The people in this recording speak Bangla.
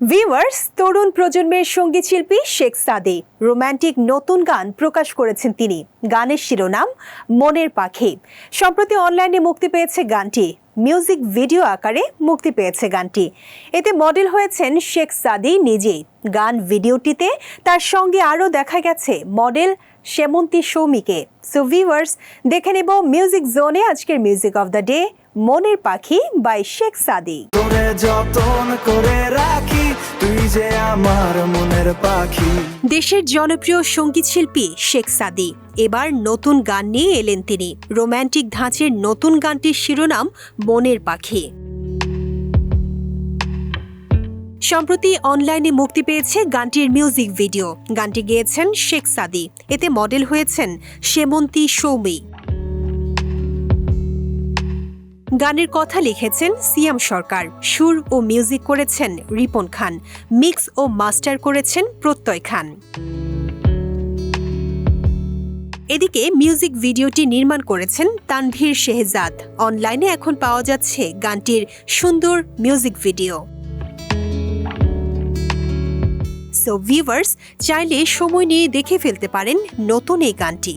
ভিউয়ার্স তরুণ প্রজন্মের সংগীত শিল্পী শেখ সাদি। রোম্যান্টিক নতুন গান প্রকাশ করেছেন তিনি। গানের শিরোনাম, মনের পাখি। সম্প্রতি অনলাইনে মুক্তি পেয়েছে গানটি। মিউজিক ভিডিও আকারে মুক্তি পেয়েছে গানটি। এতে মডেল হয়েছেন শেখ সাদি নিজেই। গান ভিডিওটিতে তার সঙ্গে আরও দেখা গেছে মডেল সেমন্তী সৌমিকে। সো ভিউয়ার্স দেখে নেব মিউজিক জোনে আজকের মিউজিক অফ দ্য ডে, মনের পাখি বাই শেখ সাদি। যতন করে রাখি যে আমার মনের পাখি। দেশের জনপ্রিয় সংগীত শিল্পী শেখ সাদি। এবার নতুন গান নিয়ে এলেন তিনি। রোম্যান্টিক ধাঁচের নতুন গানটির শিরোনাম, মনের পাখি। সম্প্রতি অনলাইনে মুক্তি পেয়েছে গানটির মিউজিক ভিডিও। গানটি গেয়েছেন শেখ সাদি। এতে মডেল হয়েছেন সেমন্তী সৌমি। গানের কথা লিখেছেন সিয়াম সরকার, সুর ও মিউজিক করেছেন রিপন খান, মিক্স ও মাস্টার করেছেন প্রত্যয় খান। এদিকে মিউজিক ভিডিওটি নির্মাণ করেছেন তানভীর শেহজাদ। অনলাইনে এখন পাওয়া যাচ্ছে গানটির সুন্দর মিউজিক ভিডিও। সো ভিউয়ার্স চাইলে সময় নিয়ে দেখে ফেলতে পারেন নতুন এই গানটি।